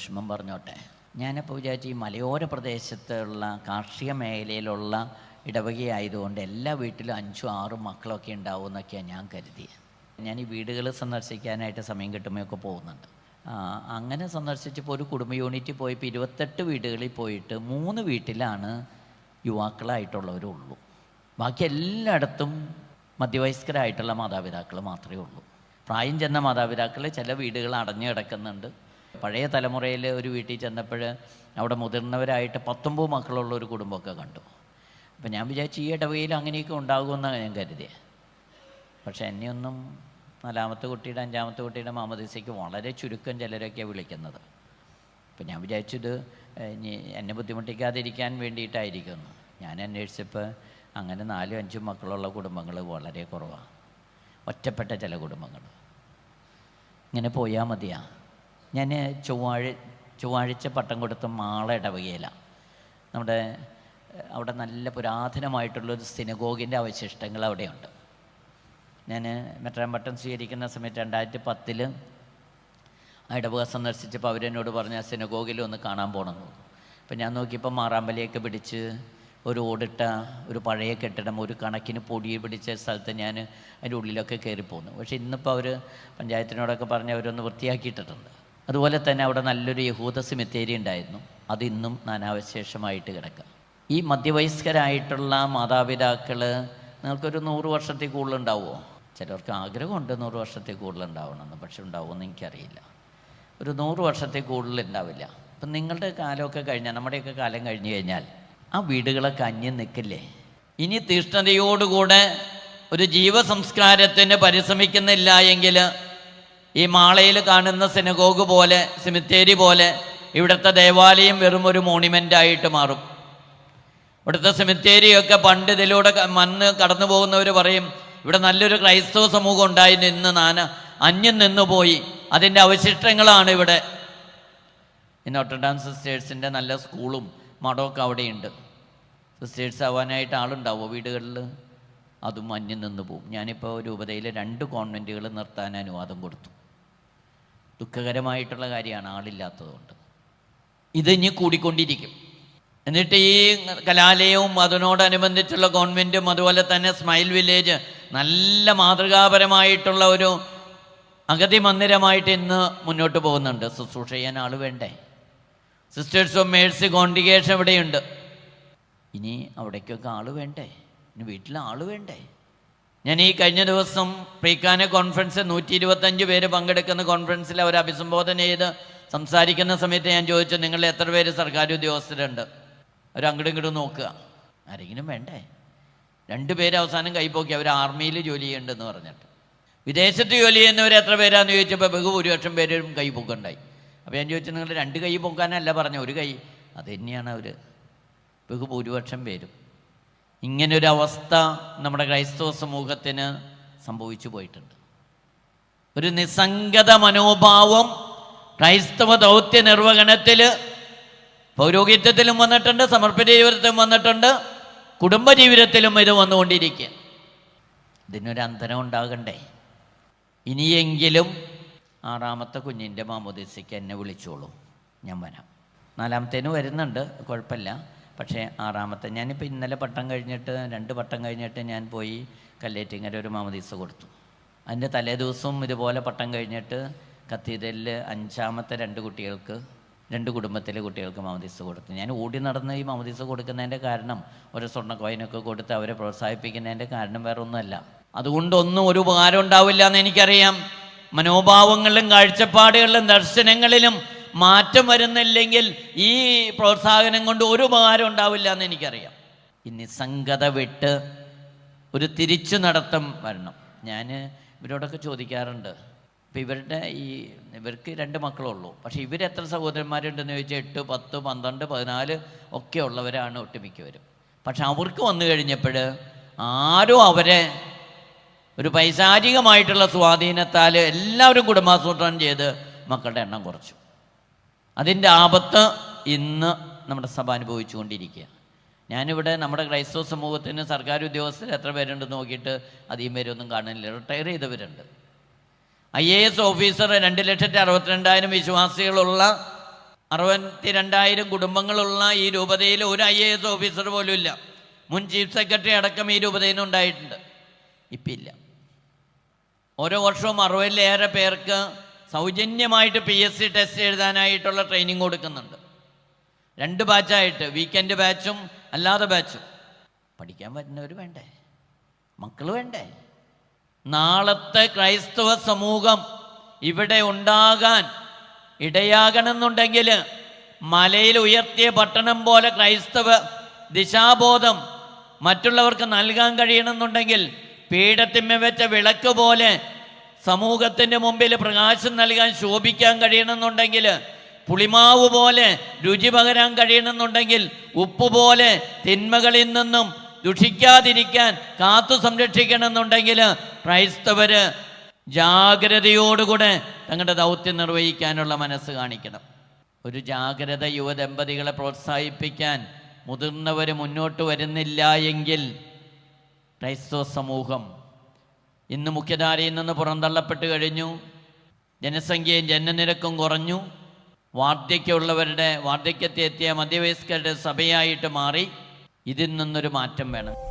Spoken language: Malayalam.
വിഷമം പറഞ്ഞോട്ടെ. ഞാനിപ്പോൾ വിചാരിച്ചു ഈ മലയോര പ്രദേശത്തുള്ള കാർഷിക മേഖലയിലുള്ള ഇടവകയായതുകൊണ്ട് എല്ലാ വീട്ടിലും അഞ്ചും ആറും മക്കളൊക്കെ ഉണ്ടാവും എന്നൊക്കെയാണ് ഞാൻ കരുതിയത് ഞാൻ ഈ വീടുകൾ സന്ദർശിക്കാനായിട്ട് സമയം കിട്ടുമ്പോഴൊക്കെ പോകുന്നുണ്ട്. അങ്ങനെ സന്ദർശിച്ചപ്പോൾ ഒരു കുടുംബ യൂണിറ്റിൽ പോയപ്പോൾ ഇരുപത്തെട്ട് വീടുകളിൽ പോയിട്ട് മൂന്ന് വീട്ടിലാണ് യുവാക്കളായിട്ടുള്ളവരുള്ളൂ ബാക്കി എല്ലായിടത്തും മധ്യവയസ്കരായിട്ടുള്ള മാതാപിതാക്കൾ മാത്രമേ ഉള്ളൂ. പ്രായം ചെന്ന മാതാപിതാക്കൾ ചില വീടുകൾ അടഞ്ഞു കിടക്കുന്നുണ്ട്. പഴയ തലമുറയിൽ ഒരു വീട്ടിൽ ചെന്നപ്പോൾ അവിടെ മുതിർന്നവരായിട്ട് പത്തൊമ്പത് മക്കളുള്ള ഒരു കുടുംബമൊക്കെ കണ്ടു. അപ്പം ഞാൻ വിചാരിച്ചു ഈ ഇടവയിൽ അങ്ങനെയൊക്കെ ഉണ്ടാകുമെന്നാണ് ഞാൻ കരുതിയത് പക്ഷെ എന്നെയൊന്നും നാലാമത്തെ കുട്ടിയുടെ അഞ്ചാമത്തെ കുട്ടിയുടെ മാമദിസയ്ക്ക് വളരെ ചുരുക്കം ചിലരൊക്കെയാണ് വിളിക്കുന്നത്. അപ്പം ഞാൻ വിചാരിച്ചു ഇത് ഏഹ്, ഇനി എന്നെ ബുദ്ധിമുട്ടിക്കാതിരിക്കാൻ വേണ്ടിയിട്ടായിരിക്കുന്നു. ഞാൻ അന്വേഷിച്ചപ്പോൾ അങ്ങനെ നാലും അഞ്ചും മക്കളുള്ള കുടുംബങ്ങൾ വളരെ കുറവാണ് ഒറ്റപ്പെട്ട ചില കുടുംബങ്ങൾ. ഇങ്ങനെ പോയാൽ മതിയാ. ഞാൻ ചൊവ്വാഴ ചൊവ്വാഴ്ച പട്ടം കൊടുത്ത മാള ഇടവകയില. നമ്മുടെ അവിടെ നല്ല പുരാതനമായിട്ടുള്ളൊരു സിനഗോഗിന്റെ അവശിഷ്ടങ്ങൾ അവിടെയുണ്ട്. ഞാൻ മെട്രാൻ പട്ടം സ്വീകരിക്കുന്ന സമയത്ത് രണ്ടായിരത്തി പത്തിൽ ഇടവക സന്ദർശിച്ചപ്പോൾ അവരെന്നോട് പറഞ്ഞ സിനഗോഗിൽ ഒന്ന് കാണാൻ പോകണമെന്ന് അപ്പം ഞാൻ നോക്കിയപ്പോൾ മാറാമ്പലിയൊക്കെ പിടിച്ച് ഒരു ഓടിട്ട ഒരു പഴയ കെട്ടിടം ഒരു കണക്കിന് പൊടി പിടിച്ച സ്ഥലത്ത് ഞാൻ അതിന്റെ ഉള്ളിലൊക്കെ കയറി കയറിപ്പോന്നു. പക്ഷേ ഇന്നിപ്പോൾ അവർ പഞ്ചായത്തിനോടൊക്കെ പറഞ്ഞ് അവരൊന്ന് വൃത്തിയാക്കിയിട്ടിട്ടുണ്ട്. അതുപോലെ തന്നെ അവിടെ നല്ലൊരു യഹൂദ സിമിത്തേരി ഉണ്ടായിരുന്നു. അത് ഇന്നും നാനാവശേഷമായിട്ട് കിടക്കുക ഈ മധ്യവയസ്കരായിട്ടുള്ള മാതാപിതാക്കൾ നിങ്ങൾക്കൊരു നൂറ് വർഷത്തിൽ കൂടുതൽ ഉണ്ടാവുമോ ചിലർക്ക് ആഗ്രഹമുണ്ട് നൂറ് വർഷത്തിൽ കൂടുതൽ ഉണ്ടാവണമെന്ന് പക്ഷെ ഉണ്ടാവുമെന്ന് എനിക്കറിയില്ല. ഒരു നൂറ് വർഷത്തിൽ കൂടുതൽ ഉണ്ടാവില്ല അപ്പം നിങ്ങളുടെ കാലമൊക്കെ കഴിഞ്ഞാൽ നമ്മുടെയൊക്കെ കാലം കഴിഞ്ഞു കഴിഞ്ഞാൽ ആ വീടുകളൊക്കെ അന്യം നിൽക്കില്ലേ? ഇനി തീഷ്ണതയോടുകൂടെ ഒരു ജീവസംസ്കാരത്തിന് പരിശ്രമിക്കുന്നില്ല എങ്കിൽ ഈ മാളയിൽ കാണുന്ന സിനഗോഗ് പോലെ സിമിത്തേരി പോലെ ഇവിടുത്തെ ദേവാലയം വെറും ഒരു മോണിമെന്റ് ആയിട്ട് മാറും. ഇവിടുത്തെ സെമിത്തേരിയൊക്കെ പണ്ട് ഇതിലൂടെ മണ്ണ് കടന്നു പോകുന്നവർ പറയും ഇവിടെ നല്ലൊരു ക്രൈസ്തവ സമൂഹം ഉണ്ടായി നിന്ന് നാന അന്യം നിന്നുപോയി അതിന്റെ അവശിഷ്ടങ്ങളാണ് ഇവിടെ. നോട്ടർഡാം സിസ്റ്റേഴ്സിന്റെ നല്ല സ്കൂളും മഠമൊക്കെ അവിടെയുണ്ട്. സിസ്റ്റേഴ്സ് ആവാനായിട്ട് ആളുണ്ടാവുമോ വീടുകളിൽ? അതും അന്യം നിന്ന് പോകും ഞാനിപ്പോൾ രൂപതയിൽ രണ്ട് കോൺവെന്റുകൾ നിർത്താൻ അനുവാദം കൊടുത്തു. ദുഃഖകരമായിട്ടുള്ള കാര്യമാണ് ആളില്ലാത്തതുകൊണ്ട്. ഇത് ഇനി കൂടിക്കൊണ്ടിരിക്കും. എന്നിട്ട് ഈ കലാലയവും അതിനോടനുബന്ധിച്ചുള്ള ഗവൺമെന്റും അതുപോലെ തന്നെ സ്മൈൽ വില്ലേജ് നല്ല മാതൃകാപരമായിട്ടുള്ള ഒരു അഗതി മന്ദിരമായിട്ട് ഇന്ന് മുന്നോട്ട് പോകുന്നുണ്ട്. ശുശ്രൂഷ ചെയ്യാൻ ആൾ വേണ്ടേ? സിസ്റ്റേഴ്സ് ഓഫ് മേഴ്സി കോൺഡിഗേഷൻ ഇവിടെയുണ്ട്. ഇനി അവിടേക്കൊക്കെ ആൾ വേണ്ടേ? ഇനി വീട്ടിൽ ആൾ വേണ്ടേ? ഞാൻ ഈ കഴിഞ്ഞ ദിവസം പ്രീക്കാന കോൺഫറൻസ് നൂറ്റി ഇരുപത്തഞ്ച് പേര് പങ്കെടുക്കുന്ന കോൺഫറൻസിൽ അവർ അഭിസംബോധന ചെയ്ത് സംസാരിക്കുന്ന സമയത്ത് ഞാൻ ചോദിച്ചു നിങ്ങൾ എത്ര പേര് സർക്കാർ ഉദ്യോഗസ്ഥരുണ്ട്? അവർ അങ്ങോട്ടും ഇങ്ങോട്ടും നോക്കുക. ആരെങ്കിലും വേണ്ടേ? രണ്ട് പേര് അവസാനം കൈപ്പോക്കി അവർ ആർമിയിൽ ജോലി ചെയ്യുന്നുണ്ടെന്ന് പറഞ്ഞിട്ട്. വിദേശത്ത് ജോലി ചെയ്യുന്നവർ എത്ര പേരാന്ന് ചോദിച്ചപ്പോൾ ബഹുഭൂരിപക്ഷം പേരും കൈ പൊക്കുണ്ടായി. അപ്പോൾ ഞാൻ ചോദിച്ചു നിങ്ങൾ രണ്ട് കൈ പൊക്കാനല്ല പറഞ്ഞു ഒരു കൈ? അത് തന്നെയാണ് അവർ ബഹുഭൂരിപക്ഷം പേരും. ഇങ്ങനൊരു അവസ്ഥ നമ്മുടെ ക്രൈസ്തവ സമൂഹത്തിന് സംഭവിച്ചു പോയിട്ടുണ്ട്. ഒരു നിസ്സംഗത മനോഭാവം ക്രൈസ്തവ ദൗത്യ നിർവഹണത്തിൽ പൗരോഹിത്യത്തിലും വന്നിട്ടുണ്ട് സമർപ്പിത ജീവിതത്തിലും വന്നിട്ടുണ്ട് കുടുംബജീവിതത്തിലും ഇത് വന്നുകൊണ്ടിരിക്കുക. ഇതിനൊരു അന്തരം ഉണ്ടാകണ്ടേ? ഇനിയെങ്കിലും ആറാമത്തെ കുഞ്ഞിന്റെ മാമോദിസയ്ക്ക് എന്നെ വിളിച്ചോളൂ. ഞാൻ വരാം. നാലാമത്തേന് വരുന്നുണ്ട് കുഴപ്പമില്ല. പക്ഷേ ആറാമത്തെ ഞാനിപ്പോൾ ഇന്നലെ പട്ടം കഴിഞ്ഞിട്ട് രണ്ട് പട്ടം കഴിഞ്ഞിട്ട് ഞാൻ പോയി കല്ലേറ്റിങ്ങര ഒരു മാമദീസ കൊടുത്തു. അതിന്റെ തലേ ദിവസവും ഇതുപോലെ പട്ടം കഴിഞ്ഞിട്ട് കത്തീതലിൽ അഞ്ചാമത്തെ രണ്ട് കുട്ടികൾക്ക് രണ്ട് കുടുംബത്തിലെ കുട്ടികൾക്ക് മാമദീസ കൊടുത്തു. ഞാൻ ഓടി നടന്ന് ഈ മാമദീസ കൊടുക്കുന്നതിന്റെ കാരണം ഒരു സ്വർണ കോയിനൊക്കെ കൊടുത്ത് അവരെ പ്രോത്സാഹിപ്പിക്കുന്നതിന്റെ കാരണം വേറെ ഒന്നുമല്ല അതുകൊണ്ടൊന്നും ഒരു ഉപകാരം ഉണ്ടാവില്ല എന്ന് എനിക്കറിയാം. മനോഭാവങ്ങളിലും കാഴ്ചപ്പാടുകളിലും ദർശനങ്ങളിലും മാറ്റം വരുന്നില്ലെങ്കിൽ ഈ പ്രോത്സാഹനം കൊണ്ട് ഒരു ഉപകാരം ഉണ്ടാവില്ല എന്ന് എനിക്കറിയാം. ഇനി സംഗത വിട്ട് ഒരു തിരിച്ചു നടത്തം വരണം. ഞാൻ ഇവരോടൊക്കെ ചോദിക്കാറുണ്ട്. ഇപ്പം ഇവരുടെ ഈ ഇവർക്ക് രണ്ട് മക്കളുള്ളൂ. പക്ഷേ ഇവരെത്ര സഹോദരന്മാരുണ്ടെന്ന് ചോദിച്ചാൽ എട്ട് പത്ത് പന്ത്രണ്ട് പതിനാല് ഒക്കെ ഉള്ളവരാണ് ഒട്ടുമിക്കവരും. പക്ഷെ അവർക്ക് വന്നു കഴിഞ്ഞപ്പോൾ ആരും അവരെ ഒരു പൈശാചികമായിട്ടുള്ള സ്വാധീനത്താൽ എല്ലാവരും കുടുംബാസൂത്രണം ചെയ്ത് മക്കളുടെ എണ്ണം കുറച്ചു. അതിന്റെ ആപത്ത് ഇന്ന് നമ്മുടെ സഭ അനുഭവിച്ചുകൊണ്ടിരിക്കുക. ഞാനിവിടെ നമ്മുടെ ക്രൈസ്തവ സമൂഹത്തിന് സർക്കാർ ഉദ്യോഗസ്ഥർ എത്ര പേരുണ്ട് നോക്കിയിട്ട് അധികം പേരൊന്നും കാണുന്നില്ല. റിട്ടയർ ചെയ്തവരുണ്ട്. ഐ എ എസ് ഓഫീസർ രണ്ട് ലക്ഷത്തി അറുപത്തിരണ്ടായിരം വിശ്വാസികളുള്ള അറുപത്തി രണ്ടായിരം കുടുംബങ്ങളുള്ള ഈ രൂപതയിൽ ഒരു ഐ എ എസ് ഓഫീസർ പോലും ഇല്ല. മുൻ ചീഫ് സെക്രട്ടറി അടക്കം ഈ രൂപതയിൽ ഉണ്ടായിട്ടുണ്ട്. ഇപ്പം ഇല്ല. ഓരോ വർഷവും അറുപതിലേറെ പേർക്ക് സൗജന്യമായിട്ട് പി എസ് സി ടെസ്റ്റ് എഴുതാനായിട്ടുള്ള ട്രെയിനിങ് കൊടുക്കുന്നുണ്ട്. രണ്ട് ബാച്ചായിട്ട് വീക്കെൻഡ് ബാച്ചും അല്ലാതെ ബാച്ചും പഠിക്കാൻ പറ്റുന്നവർ വേണ്ടേ? മക്കൾ വേണ്ടേ? നാളത്തെ ക്രൈസ്തവ സമൂഹം ഇവിടെ ഉണ്ടാകാൻ ഇടയാകണമെന്നുണ്ടെങ്കിൽ മലയിൽ ഉയർത്തിയ പട്ടണം പോലെ ക്രൈസ്തവ ദിശാബോധം മറ്റുള്ളവർക്ക് നൽകാൻ കഴിയണമെന്നുണ്ടെങ്കിൽ പീഠത്തിന്മ വെച്ച വിളക്ക് പോലെ സമൂഹത്തിന്റെ മുമ്പിൽ പ്രകാശം നൽകാൻ ശോഭിക്കാൻ കഴിയണമെന്നുണ്ടെങ്കിൽ പുളിമാവ് പോലെ രുചി പകരാൻ കഴിയണമെന്നുണ്ടെങ്കിൽ ഉപ്പ് പോലെ തിന്മകളിൽ നിന്നും ദുഷിക്കാതിരിക്കാൻ കാത്തു സംരക്ഷിക്കണമെന്നുണ്ടെങ്കിൽ ക്രൈസ്തവര് ജാഗ്രതയോടുകൂടെ തങ്ങളുടെ ദൗത്യം നിർവഹിക്കാനുള്ള മനസ്സ് കാണിക്കണം. ഒരു ജാഗ്രത യുവദമ്പതികളെ പ്രോത്സാഹിപ്പിക്കാൻ മുതിർന്നവർ മുന്നോട്ട് വരുന്നില്ല എങ്കിൽ ക്രൈസ്തവ സമൂഹം ഇന്ന് മുഖ്യധാരയിൽ നിന്ന് പുറന്തള്ളപ്പെട്ട് കഴിഞ്ഞു. ജനസംഖ്യയും ജനനിരക്കും കുറഞ്ഞു. വാർദ്ധക്യമുള്ളവരുടെ വാർദ്ധക്യത്തെ എത്തിയ മധ്യവയസ്കരുടെ സഭയായിട്ട് മാറി. ഇതിൽ നിന്നൊരു മാറ്റം വേണം.